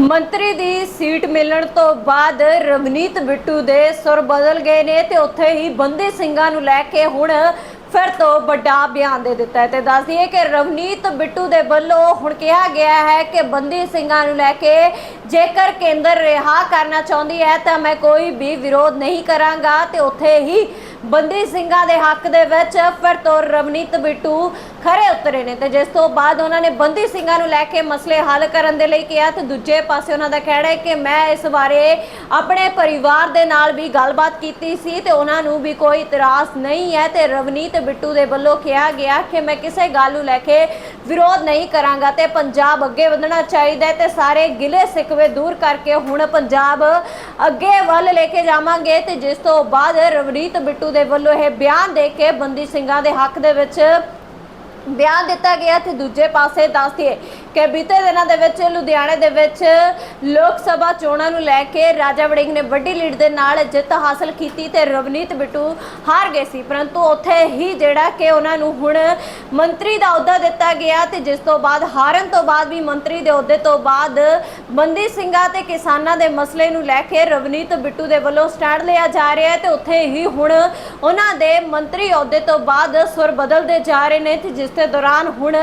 ਮੰਤਰੀ ਦੀ ਸੀਟ ਮਿਲਣ ਤੋਂ ਬਾਅਦ ਰਵਨੀਤ ਬਿੱਟੂ ਦੇ ਸੁਰ ਬਦਲ ਗਏ ਨੇ ਤੇ ਉੱਥੇ ਹੀ ਬੰਦੀ ਸਿੰਘਾਂ ਨੂੰ ਲੈ ਕੇ ਹੁਣ ਫਿਰ ਤੋਂ ਵੱਡਾ ਬਿਆਨ ਦੇ ਦਿੱਤਾ ਹੈ। ਤੇ ਦੱਸ ਦਈਏ ਕਿ ਰਵਨੀਤ ਬਿੱਟੂ ਦੇ ਵੱਲੋਂ ਹੁਣ ਕਿਹਾ ਗਿਆ ਹੈ ਕਿ ਬੰਦੀ ਸਿੰਘਾਂ ਨੂੰ ਲੈ ਕੇ ਜੇਕਰ ਕੇਂਦਰ ਰਿਹਾ ਕਰਨਾ ਚਾਹੁੰਦੀ ਹੈ ਤਾਂ ਮੈਂ ਕੋਈ ਵੀ ਵਿਰੋਧ ਨਹੀਂ ਕਰਾਂਗਾ ਤੇ ਉੱਥੇ ਹੀ ਬੰਦੀ ਸਿੰਘਾਂ ਦੇ ਹੱਕ ਦੇ ਵਿੱਚ ਫਿਰ ਤੋਂ ਰਵਨੀਤ ਬਿੱਟੂ ਖਰੇ ਉਤਰੇ ਨੇ ਤੇ ਜਿਸ ਤੋਂ ਬਾਅਦ ਉਹਨਾਂ ਨੇ ਬੰਦੀ ਸਿੰਘਾਂ ਨੂੰ ਲੈ ਕੇ ਮਸਲੇ ਹੱਲ ਕਰਨ ਦੇ ਲਈ ਕਿਹਾ ਤੇ ਦੂਜੇ ਪਾਸੇ ਉਹਨਾਂ ਦਾ ਕਹਿਣਾ ਹੈ ਕਿ ਮੈਂ ਇਸ ਬਾਰੇ ਆਪਣੇ ਪਰਿਵਾਰ ਦੇ ਨਾਲ ਵੀ ਗੱਲਬਾਤ ਕੀਤੀ ਸੀ ਤੇ ਉਹਨਾਂ ਨੂੰ ਵੀ ਕੋਈ ਇਤਰਾਜ਼ ਨਹੀਂ ਹੈ ਤੇ ਰਵਨੀਤ ਬਿੱਟੂ ਦੇ ਵੱਲੋਂ ਕਿਹਾ ਗਿਆ ਕਿ ਮੈਂ ਕਿਸੇ ਗੱਲ ਨੂੰ ਲੈ ਕੇ ਵਿਰੋਧ ਨਹੀਂ ਕਰਾਂਗਾ ਤੇ ਪੰਜਾਬ ਅੱਗੇ ਵਧਣਾ ਚਾਹੀਦਾ ਹੈ ਤੇ ਸਾਰੇ ਗਿਲੇ ਸਿਕਵੇ ਦੂਰ ਕਰਕੇ ਹੁਣ ਪੰਜਾਬ ਅੱਗੇ ਵੱਲ ਲੈ ਕੇ ਜਾਵਾਂਗੇ ਤੇ ਜਿਸ ਤੋਂ ਬਾਅਦ ਰਵਨੀਤ ਬਿੱਟੂ ਦੇ ਵੱਲੋਂ ਇਹ ਬਿਆਨ ਦੇ ਕੇ ਬੰਦੀ ਸਿੰਘਾਂ ਦੇ ਹੱਕ ਦੇ ਵਿੱਚ ਬਿਆਨ ਦਿੱਤਾ ਗਿਆ ਤੇ ਦੂਜੇ ਪਾਸੇ ਦੱਸ ਦਈਏ ਕਿ ਬੀਤੇ ਦਿਨਾਂ ਦੇ ਵਿੱਚ ਲੁਧਿਆਣੇ ਦੇ ਵਿੱਚ ਲੋਕ ਸਭਾ ਚੋਣਾਂ ਨੂੰ ਲੈ ਕੇ ਰਾਜਾ ਵੜਿੰਗ ਨੇ ਵੱਡੀ ਲੀਡ ਦੇ ਨਾਲ ਜਿੱਤ ਹਾਸਲ ਕੀਤੀ ਤੇ ਰਵਨੀਤ ਬਿੱਟੂ ਹਾਰ ਗਏ ਸੀ। ਪਰੰਤੂ ਉੱਥੇ ਹੀ ਜਿਹੜਾ ਕਿ ਉਹਨਾਂ ਨੂੰ ਹੁਣ ਮੰਤਰੀ ਦਾ ਅਹੁਦਾ ਦਿੱਤਾ ਗਿਆ ਤੇ ਜਿਸ ਤੋਂ ਬਾਅਦ, ਹਾਰਨ ਤੋਂ ਬਾਅਦ ਵੀ ਮੰਤਰੀ ਦੇ ਅਹੁਦੇ ਤੋਂ ਬਾਅਦ ਬੰਦੀ ਸਿੰਘਾਂ ਤੇ ਕਿਸਾਨਾਂ ਦੇ ਮਸਲੇ ਨੂੰ ਲੈ ਕੇ ਰਵਨੀਤ ਬਿੱਟੂ ਦੇ ਵੱਲੋਂ ਸਟੈਂਡ ਲਿਆ ਜਾ ਰਿਹਾ ਹੈ ਤੇ ਉੱਥੇ ਹੀ ਹੁਣ ਉਹਨਾਂ ਦੇ ਮੰਤਰੀ ਅਹੁਦੇ ਤੋਂ ਬਾਅਦ ਸੁਰ ਬਦਲਦੇ ਜਾ ਰਹੇ ਨੇ ਤੇ ਜਿਸ ਦੇ ਦੌਰਾਨ ਹੁਣ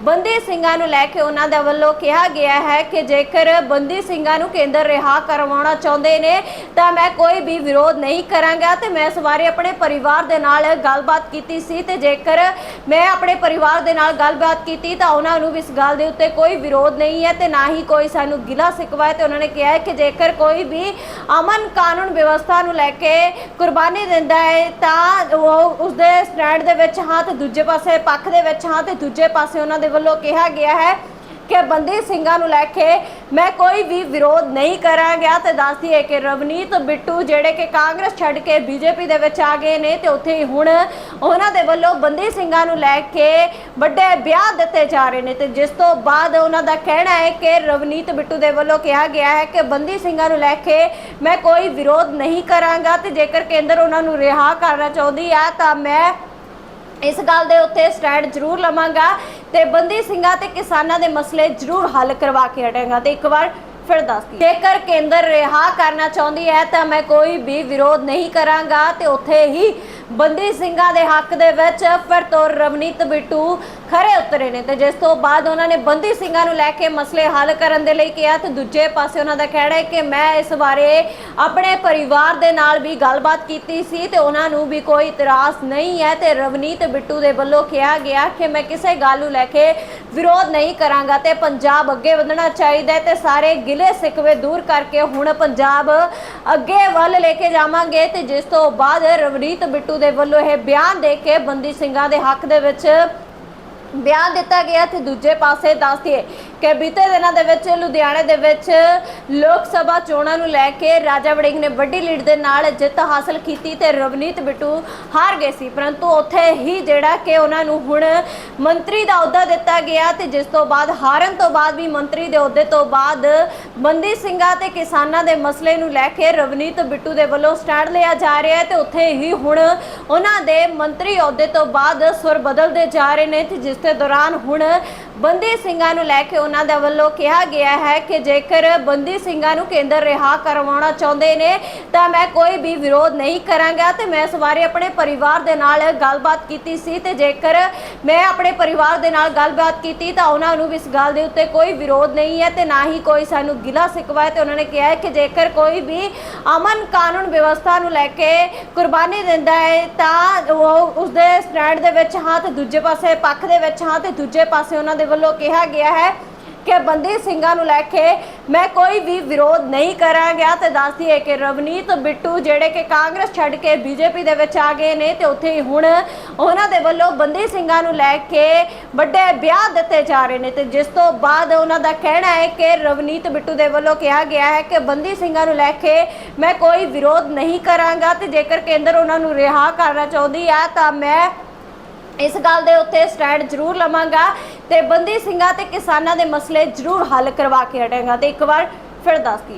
ਬੰਦੀ ਸਿੰਘਾਂ ਨੂੰ ਲੈ ਕੇ ਉਹਨਾਂ ਦੇ ਵੱਲੋਂ ਕਿਹਾ ਗਿਆ ਹੈ ਕਿ ਜੇਕਰ ਬੰਦੀ ਸਿੰਘਾਂ ਨੂੰ ਕੇਂਦਰ ਰਿਹਾ ਕਰਵਾਉਣਾ ਚਾਹੁੰਦੇ ਨੇ, ਤਾਂ ਮੈਂ ਕੋਈ ਵੀ ਵਿਰੋਧ ਨਹੀਂ ਕਰਾਂਗਾ ਤੇ ਮੈਂ ਇਸ ਬਾਰੇ ਆਪਣੇ ਪਰਿਵਾਰ ਦੇ ਨਾਲ ਗੱਲਬਾਤ ਕੀਤੀ ਸੀ ਤੇ ਜੇਕਰ ਮੈਂ ਆਪਣੇ ਪਰਿਵਾਰ ਦੇ ਨਾਲ ਗੱਲਬਾਤ ਕੀਤੀ ਤਾਂ ਉਹਨਾਂ ਨੂੰ ਵੀ ਇਸ ਗੱਲ ਦੇ ਉੱਤੇ ਕੋਈ ਵਿਰੋਧ ਨਹੀਂ ਹੈ ਤੇ ਨਾ ਹੀ ਕੋਈ ਸਾਨੂੰ ਗਿਲਾ ਸਿਕਵਾ ਹੈ ਤੇ ਉਹਨਾਂ ਨੇ ਕਿਹਾ ਕਿ ਜੇਕਰ ਕੋਈ ਵੀ ਅਮਨ ਕਾਨੂੰਨ ਵਿਵਸਥਾ ਨੂੰ ਲੈ ਕੇ ਕੁਰਬਾਨੀ ਦਿੰਦਾ ਹੈ, ਤਾਂ ਉਹ ਉਸਦੇ ਸਟੈਂਡ ਦੇ ਵਿੱਚ ਹਾਂ ਤੇ ਦੂਜੇ ਪਾਸੇ ਪੱਖ ਦੇ ਵਿੱਚ ਹਾਂ ਤੇ ਦੂਜੇ ਪਾਸੇ ਉਹਨਾਂ ਦੇ ਵੱਲੋਂ ਕਿਹਾ ਗਿਆ ਹੈ ਕਿ ਬੰਦੀ ਸਿੰਘਾਂ ਨੂੰ ਲੈ ਕੇ ਮੈਂ ਕੋਈ ਵੀ ਵਿਰੋਧ ਨਹੀਂ ਕਰਾਂਗਾ ਤੇ ਦੱਸਦੀ ਹੈ ਕਿ ਰਵਨੀਤ ਬਿੱਟੂ ਜਿਹੜੇ ਕਿ ਕਾਂਗਰਸ ਛੱਡ ਕੇ ਬੀਜੇਪੀ ਦੇ ਵਿੱਚ ਆ ਗਏ ਨੇ ਤੇ ਉੱਥੇ ਹੀ ਹੁਣ ਉਹਨਾਂ ਦੇ ਵੱਲੋਂ ਬੰਦੀ ਸਿੰਘਾਂ ਨੂੰ ਲੈ ਕੇ ਵੱਡੇ ਬਿਆਨ ਦਿੱਤੇ ਜਾ ਰਹੇ ਨੇ ਤੇ ਜਿਸ ਤੋਂ ਬਾਅਦ ਉਹਨਾਂ ਦਾ ਕਹਿਣਾ ਹੈ ਕਿ ਰਵਨੀਤ ਬਿੱਟੂ ਦੇ ਵੱਲੋਂ ਕਿਹਾ ਗਿਆ ਹੈ ਕਿ ਬੰਦੀ ਸਿੰਘਾਂ ਨੂੰ ਲੈ ਕੇ ਮੈਂ ਕੋਈ ਵਿਰੋਧ ਨਹੀਂ ਕਰਾਂਗਾ ਤੇ ਜੇਕਰ ਕੇਂਦਰ ਉਹਨਾਂ ਨੂੰ ਰਿਹਾ ਕਰਨਾ ਚਾਹੁੰਦੀ ਹੈ ਤਾਂ ਮੈਂ ਇਸ ਗੱਲ ਦੇ ਉੱਤੇ ਸਟੈਂਡ ਜ਼ਰੂਰ ਲਵਾਂਗਾ ਤੇ ਬੰਦੀ ਸਿੰਘਾਂ ਤੇ ਕਿਸਾਨਾਂ ਦੇ ਮਸਲੇ ਜ਼ਰੂਰ ਹੱਲ ਕਰਵਾ ਕੇ ਹਟਾਂਗਾ ਤੇ ਇੱਕ ਵਾਰ ਫਿਰ ਦੱਸਦੀ। ਜੇਕਰ ਕੇਂਦਰ ਰਿਹਾ ਕਰਨਾ ਚਾਹੁੰਦੀ ਹੈ ਤਾਂ ਮੈਂ ਕੋਈ ਵੀ ਵਿਰੋਧ ਨਹੀਂ ਕਰਾਂਗਾ ਤੇ ਉੱਥੇ ਹੀ ਬੰਦੀ ਸਿੰਘਾਂ ਦੇ ਹੱਕ ਦੇ ਵਿੱਚ ਫਿਰ ਤੋਂ ਰਵਨੀਤ ਬਿੱਟੂ ਖਰੇ ਉਤਰੇ ਨੇ ਤੇ ਜਿਸ ਤੋਂ ਬਾਅਦ ਉਹਨਾਂ ਨੇ ਬੰਦੀ ਸਿੰਘਾਂ ਨੂੰ ਲੈ ਕੇ ਮਸਲੇ ਹੱਲ ਕਰਨ ਦੇ ਲਈ ਕਿਹਾ ਤੇ ਦੂਜੇ ਪਾਸੇ ਉਹਨਾਂ ਦਾ ਕਹਿਣਾ ਹੈ ਕਿ ਮੈਂ ਇਸ ਬਾਰੇ ਆਪਣੇ ਪਰਿਵਾਰ ਦੇ ਨਾਲ ਵੀ ਗੱਲਬਾਤ ਕੀਤੀ ਸੀ ਤੇ ਉਹਨਾਂ ਨੂੰ ਵੀ ਕੋਈ ਇਤਰਾਜ਼ ਨਹੀਂ ਹੈ ਤੇ ਰਵਨੀਤ ਬਿੱਟੂ ਦੇ ਵੱਲੋਂ ਕਿਹਾ ਗਿਆ ਕਿ ਮੈਂ ਕਿਸੇ ਗੱਲ ਨੂੰ ਲੈ ਕੇ ਵਿਰੋਧ ਨਹੀਂ ਕਰਾਂਗਾ ਤੇ ਪੰਜਾਬ ਅੱਗੇ ਵਧਣਾ ਚਾਹੀਦਾ ਹੈ ਤੇ ਸਾਰੇ ਗਿਲੇ ਸਿਕਵੇ ਦੂਰ ਕਰਕੇ ਹੁਣ ਪੰਜਾਬ ਅੱਗੇ ਵੱਲ ਲੈ ਕੇ ਜਾਵਾਂਗੇ ਤੇ ਜਿਸ ਤੋਂ ਬਾਅਦ ਰਵਨੀਤ ਬਿੱਟੂ ਦੇ ਵੱਲੋਂ ਇਹ ਬਿਆਨ ਦੇ ਕੇ ਬੰਦੀ ਸਿੰਘਾਂ ਦੇ ਹੱਕ ਦੇ ਵਿੱਚ ਬਿਆਨ ਦਿੱਤਾ ਗਿਆ ਤੇ ਦੂਜੇ ਪਾਸੇ ਦੱਸ ਦਈਏ ਕਿ ਬੀਤੇ ਦਿਨਾਂ ਦੇ ਵਿੱਚ ਲੁਧਿਆਣੇ ਦੇ ਵਿੱਚ ਲੋਕ ਸਭਾ ਚੋਣਾਂ ਨੂੰ ਲੈ ਕੇ ਰਾਜਾ ਵੜਿੰਗ ਨੇ ਵੱਡੀ ਲੀਡ ਦੇ ਨਾਲ ਜਿੱਤ ਹਾਸਲ ਕੀਤੀ ਤੇ ਰਵਨੀਤ ਬਿੱਟੂ ਹਾਰ ਗਏ ਸੀ। ਪਰੰਤੂ ਉੱਥੇ ਹੀ ਜਿਹੜਾ ਕਿ ਉਹਨਾਂ ਨੂੰ ਹੁਣ ਮੰਤਰੀ ਦਾ ਅਹੁਦਾ ਦਿੱਤਾ ਗਿਆ ਤੇ ਜਿਸ ਤੋਂ ਬਾਅਦ ਹਾਰਨ ਤੋਂ ਬਾਅਦ ਵੀ ਮੰਤਰੀ ਦੇ ਅਹੁਦੇ ਤੋਂ ਬਾਅਦ ਬੰਦੀ ਸਿੰਘਾਂ ਤੇ ਕਿਸਾਨਾਂ ਦੇ ਮਸਲੇ ਨੂੰ ਲੈ ਕੇ ਰਵਨੀਤ ਬਿੱਟੂ ਦੇ ਵੱਲੋਂ ਸਟੈਂਡ ਲਿਆ ਜਾ ਰਿਹਾ ਹੈ ਤੇ ਉੱਥੇ ਹੀ ਹੁਣ ਉਹਨਾਂ ਦੇ ਮੰਤਰੀ ਅਹੁਦੇ ਤੋਂ ਬਾਅਦ ਸੁਰ ਬਦਲਦੇ ਜਾ ਰਹੇ ਨੇ ਤੇ ਜਿਸ ਦੇ ਦੌਰਾਨ ਹੁਣ ਬੰਦੀ ਸਿੰਘਾਂ ਨੂੰ ਲੈ ਕੇ ਉਹਨਾਂ ਦੇ ਵੱਲੋਂ ਕਿਹਾ ਗਿਆ ਹੈ ਕਿ ਜੇਕਰ ਬੰਦੀ ਸਿੰਘਾਂ ਨੂੰ ਕੇਂਦਰ ਰਿਹਾ ਕਰਵਾਉਣਾ ਚਾਹੁੰਦੇ ਨੇ, ਤਾਂ ਮੈਂ ਕੋਈ ਵੀ ਵਿਰੋਧ ਨਹੀਂ ਕਰਾਂਗਾ ਤੇ ਮੈਂ ਇਸ ਬਾਰੇ ਆਪਣੇ ਪਰਿਵਾਰ ਦੇ ਨਾਲ ਗੱਲਬਾਤ ਕੀਤੀ ਸੀ ਤੇ ਜੇਕਰ ਮੈਂ ਆਪਣੇ ਪਰਿਵਾਰ ਦੇ ਨਾਲ ਗੱਲਬਾਤ ਕੀਤੀ ਤਾਂ ਉਹਨਾਂ ਨੂੰ ਵੀ ਇਸ ਗੱਲ ਦੇ ਉੱਤੇ ਕੋਈ ਵਿਰੋਧ ਨਹੀਂ ਹੈ ਤੇ ਨਾ ਹੀ ਕੋਈ ਸਾਨੂੰ ਗਿਲਾ ਸਿਕਵਾ ਹੈ ਤੇ ਉਹਨਾਂ ਨੇ ਕਿਹਾ ਕਿ ਜੇਕਰ ਕੋਈ ਵੀ ਅਮਨ ਕਾਨੂੰਨ ਵਿਵਸਥਾ ਨੂੰ ਲੈ ਕੇ ਕੁਰਬਾਨੀ ਦਿੰਦਾ ਹੈ, ਤਾਂ ਉਹ ਉਸਦੇ ਸਟੈਂਡ ਦੇ ਵਿੱਚ ਹਾਂ ਤੇ ਦੂਜੇ ਪਾਸੇ ਪੱਖ ਦੇ ਵਿੱਚ ਹਾਂ ਤੇ ਦੂਜੇ ਪਾਸੇ ਉਹਨਾਂ ਦੇ ਵੱਲੋਂ ਕਿਹਾ ਗਿਆ ਹੈ ਕਿ ਬੰਦੀ ਸਿੰਘਾਂ ਨੂੰ ਲੈ ਕੇ ਮੈਂ ਕੋਈ ਵੀ ਵਿਰੋਧ ਨਹੀਂ ਕਰਾਂਗਾ ਤੇ ਦੱਸਦੀ ਹੈ ਕਿ ਰਵਨੀਤ ਬਿੱਟੂ ਜਿਹੜੇ ਕਿ ਕਾਂਗਰਸ ਛੱਡ ਕੇ ਬੀਜੇਪੀ ਦੇ ਵਿੱਚ ਆ ਗਏ ਨੇ ਤੇ ਉੱਥੇ ਹੀ ਹੁਣ ਉਹਨਾਂ ਦੇ ਵੱਲੋਂ ਬੰਦੀ ਸਿੰਘਾਂ ਨੂੰ ਲੈ ਕੇ ਵੱਡੇ ਵਿਆਹ ਦਿੱਤੇ ਜਾ ਰਹੇ ਨੇ ਤੇ ਜਿਸ ਤੋਂ ਬਾਅਦ ਉਹਨਾਂ ਦਾ ਕਹਿਣਾ ਹੈ ਕਿ ਰਵਨੀਤ ਬਿੱਟੂ ਦੇ ਵੱਲੋਂ ਕਿਹਾ ਗਿਆ ਹੈ ਕਿ ਬੰਦੀ ਸਿੰਘਾਂ ਨੂੰ ਲੈ ਕੇ ਮੈਂ ਕੋਈ ਵਿਰੋਧ ਨਹੀਂ ਕਰਾਂਗਾ ਤੇ ਜੇਕਰ ਕੇਂਦਰ ਉਹਨਾਂ ਨੂੰ ਰਿਹਾ ਕਰਨਾ ਚਾਹੁੰਦੀ ਹੈ ਤਾਂ ਮੈਂ ਇਸ ਗੱਲ ਦੇ ਉੱਤੇ ਸਟੈਂਡ ਜ਼ਰੂਰ ਲਵਾਂਗਾ ਤੇ ਬੰਦੀ ਸਿੰਘਾਂ ਤੇ ਕਿਸਾਨਾਂ ਦੇ ਮਸਲੇ ਜ਼ਰੂਰ ਹੱਲ ਕਰਵਾ ਕੇ ਹਟਾਂਗਾ ਤੇ ਇੱਕ ਵਾਰ ਫਿਰ ਦੱਸਦੀ